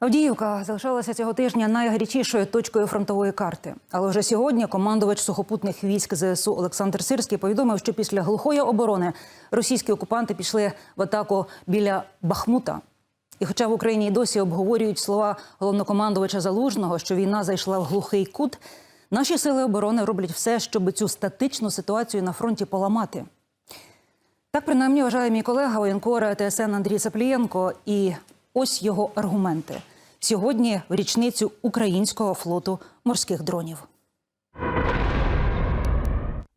Авдіївка залишалася цього тижня найгарячішою точкою фронтової карти. Але вже сьогодні командувач сухопутних військ ЗСУ Олександр Сирський повідомив, що після глухої оборони російські окупанти пішли в атаку біля Бахмута. І хоча в Україні й досі обговорюють слова головнокомандувача Залужного, що війна зайшла в глухий кут, наші сили оборони роблять все, щоб цю статичну ситуацію на фронті поламати. Так принаймні вважає мій колега воєнкора ТСН Андрій Саплієнко. І ось його аргументи сьогодні річницю українського флоту морських дронів.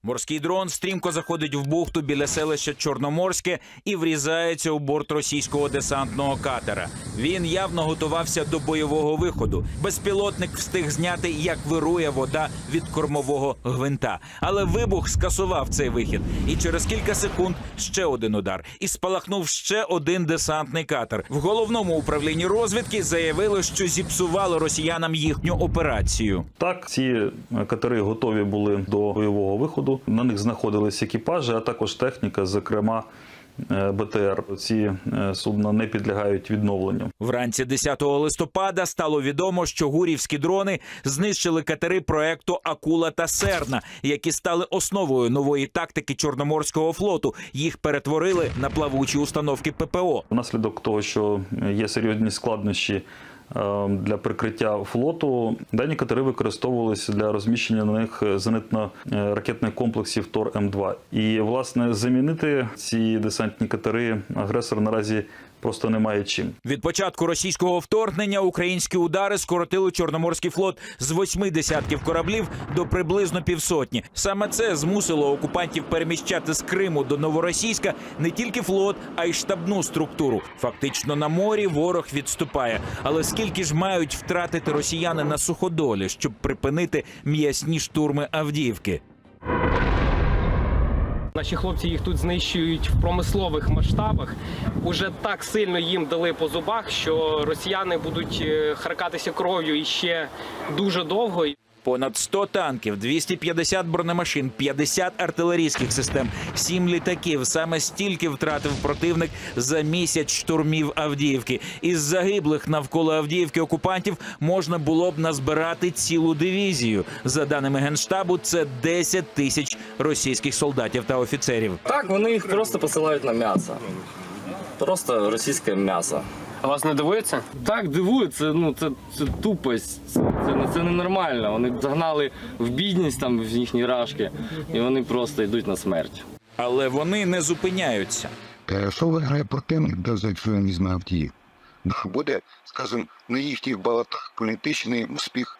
Морський дрон стрімко заходить в бухту біля селища Чорноморське і врізається у борт російського десантного катера. Він явно готувався до бойового виходу. Безпілотник встиг зняти, як вирує вода від кормового гвинта. Але вибух скасував цей вихід. І через кілька секунд ще один удар. І спалахнув ще один десантний катер. В головному управлінні розвідки заявили, що зіпсували росіянам їхню операцію. Так, ці катери готові були до бойового виходу. На них знаходились екіпажі, а також техніка, зокрема е, БТР. Ці е, судна не підлягають відновленню. Вранці 10 листопада стало відомо, що гурівські дрони знищили катери проекту Акула та Серна, які стали основою нової тактики Чорноморського флоту. Їх перетворили на плавучі установки ППО. Внаслідок того, що є серйозні складнощі е, для прикриття флоту, дані катери використовувалися для розміщення на них зенитно-ракетних комплексів Тор М2. І власне замінити ці десантні катери агресор наразі просто немає чим. Від початку російського вторгнення українські удари скоротили Чорноморський флот з восьми десятків кораблів до приблизно півсотні. Саме це змусило окупантів переміщати з Криму до Новоросійська не тільки флот, а й штабну структуру. Фактично на морі ворог відступає. Але скільки ж мають втратити росіяни на суходолі, щоб припинити м'ясні штурми Авдіївки? Наші хлопці їх тут знищують в промислових масштабах. Уже так сильно їм дали по зубах, що росіяни будуть е, харкатися кров'ю іще дуже довго. Понад 100 танків, 250 бронемашин, 50 артилерійських систем, 7 літаків. Саме стільки втратив противник за місяць штурмів Авдіївки. Із загиблих навколо Авдіївки окупантів можна було б назбирати цілу дивізію. За даними генштабу, це 10 тисяч російських солдатів та офіцерів. Так, вони їх просто посилають на м'ясо. Просто російське м'ясо. А вас не дивується? Так, дивують, це, ну, це, це тупость, це, це, це ненормально. Вони загнали в бідність там в їхні рашки, і вони просто йдуть на смерть. Але вони не зупиняються. Е, Що виграє противник, він візьме Авдіїв? Буде, скажімо, на їхніх балотах політичний успіх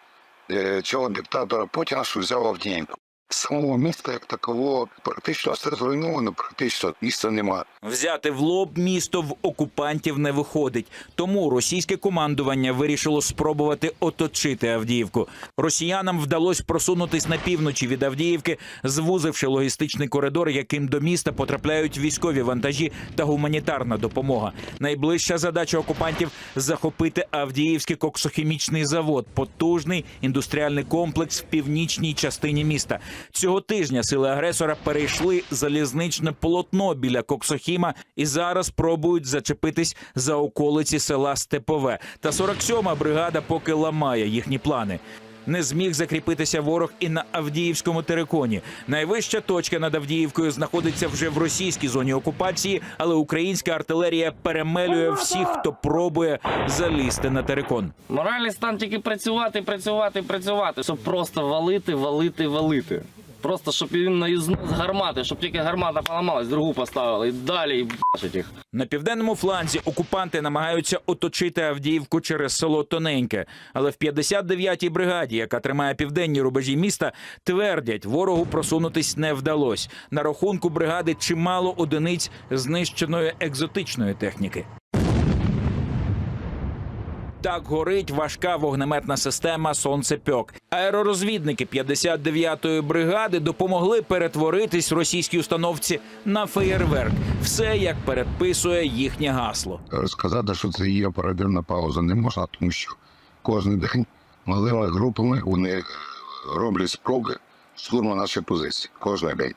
е, цього диктатора Путіна, що взяв Авдіївку. Самого міста як такового практично все зруйновано, практично міста немає. Взяти в лоб місто в окупантів не виходить. Тому російське командування вирішило спробувати оточити Авдіївку. Росіянам вдалося просунутись на півночі від Авдіївки, звузивши логістичний коридор, яким до міста потрапляють військові вантажі та гуманітарна допомога. Найближча задача окупантів захопити Авдіївський коксохімічний завод, потужний індустріальний комплекс в північній частині міста. Цього тижня сили агресора перейшли залізничне полотно біля Коксохіма і зараз пробують зачепитись за околиці села Степове. Та 47-ма бригада поки ламає їхні плани. Не зміг закріпитися ворог і на Авдіївському териконі. Найвища точка над Авдіївкою знаходиться вже в російській зоні окупації, але українська артилерія перемелює всіх, хто пробує залізти на терикон. Моральний стан тільки працювати, працювати, працювати, щоб просто валити, валити, валити. Просто щоб він наїзнув з гармати, щоб тільки гармата поламалась, другу поставили і далі і бачить їх. На південному фланзі окупанти намагаються оточити Авдіївку через село Тоненьке. Але в 59-й бригаді, яка тримає південні рубежі міста, твердять, ворогу просунутись не вдалось. На рахунку бригади чимало одиниць знищеної екзотичної техніки. Так горить важка вогнеметна система Сонцепьок. Аеророзвідники 59-ї бригади допомогли перетворитись російській установці на феєрверк. Все як передписує їхнє гасло. Сказати, що це є оперативна пауза, не можна, тому що кожен день малими групами вони е, роблять спроби штурму нашої позиції. Кожен день.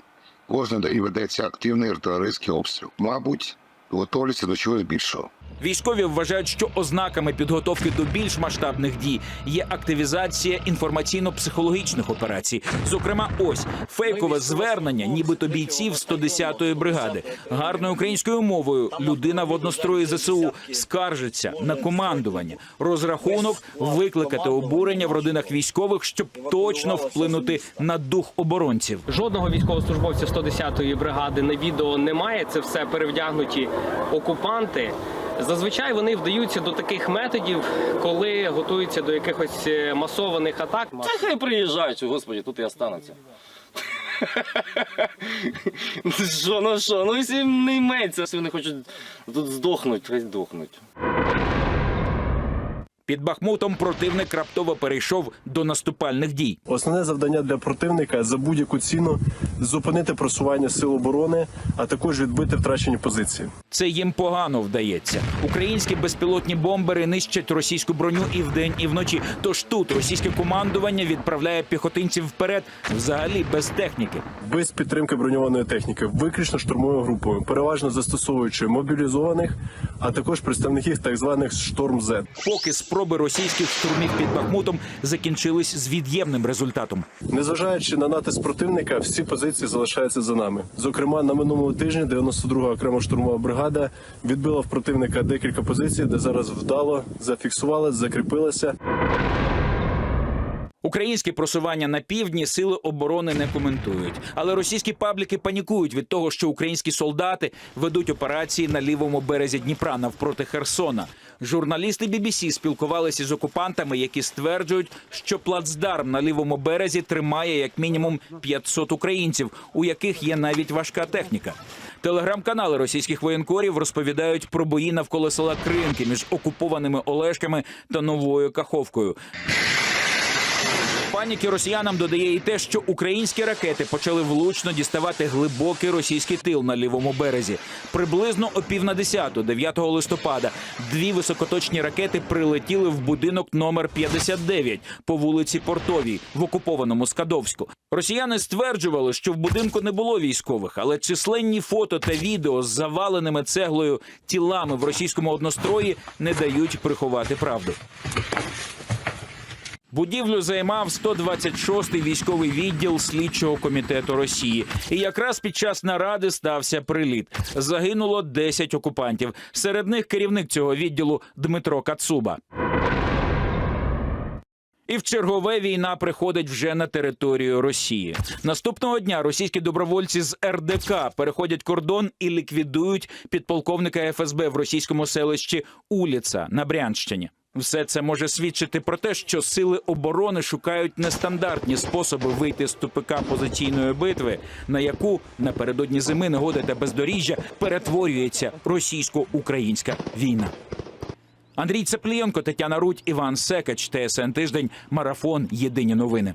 Кожен день ведеться активний артилерійський обстріл. Мабуть, готуються до чогось більшого. Військові вважають, що ознаками підготовки до більш масштабних дій є активізація інформаційно-психологічних операцій. Зокрема, ось фейкове звернення, нібито бійців 110-ї бригади. Гарною українською мовою людина в однострої ЗСУ скаржиться на командування. Розрахунок викликати обурення в родинах військових, щоб точно вплинути на дух оборонців. Жодного військовослужбовця 110-ї бригади на відео немає. Це все перевдягнуті окупанти. Зазвичай вони вдаються до таких методів, коли готуються до якихось е, масованих атак. Та хай приїжджають, господі, тут і остануться. Що, ну що, ну всім не йметься, всі вони хочуть тут здохнуть, хай здохнуть. Під Бахмутом противник раптово перейшов до наступальних дій. Основне завдання для противника за будь-яку ціну зупинити просування сил оборони, а також відбити втрачені позиції. Це їм погано вдається. Українські безпілотні бомбери нищать російську броню і вдень, і вночі. Тож тут російське командування відправляє піхотинців вперед, взагалі без техніки. Без підтримки броньованої техніки, виключно штурмовою групою, переважно застосовуючи мобілізованих, а також представників так званих шторм З. Поки спроби російських штурмів під Бахмутом закінчились з від'ємним результатом. Незважаючи на натиск противника, всі позиції залишаються за нами. Зокрема, на минулому тижні 92-га окрема штурмова бригада відбила в противника декілька позицій, де зараз вдало зафіксували, закріпилася. Українські просування на півдні сили оборони не коментують, але російські пабліки панікують від того, що українські солдати ведуть операції на лівому березі Дніпра навпроти Херсона. Журналісти BBC спілкувалися з окупантами, які стверджують, що плацдарм на лівому березі тримає як мінімум 500 українців, у яких є навіть важка техніка. Телеграм-канали російських воєнкорів розповідають про бої навколо села Кринки між окупованими Олешками та Новою Каховкою. Паніки росіянам додає і те, що українські ракети почали влучно діставати глибокий російський тил на лівому березі. Приблизно о пів на десяту, 9 листопада, дві високоточні ракети прилетіли в будинок номер 59 по вулиці Портовій в окупованому Скадовську. Росіяни стверджували, що в будинку не було військових, але численні фото та відео з заваленими цеглою тілами в російському однострої не дають приховати правду. Будівлю займав 126-й військовий відділ слідчого комітету Росії. І якраз під час наради стався приліт. Загинуло 10 окупантів. Серед них керівник цього відділу Дмитро Кацуба. І в чергове війна приходить вже на територію Росії. Наступного дня російські добровольці з РДК переходять кордон і ліквідують підполковника ФСБ в російському селищі Уліца на Брянщині. Все це може свідчити про те, що сили оборони шукають нестандартні способи вийти з тупика позиційної битви, на яку напередодні зими негоди та бездоріжжя перетворюється російсько-українська війна. Андрій Цеплієнко, Тетяна Рудь, Іван Секач, ТСН Тиждень, Марафон. Єдині новини.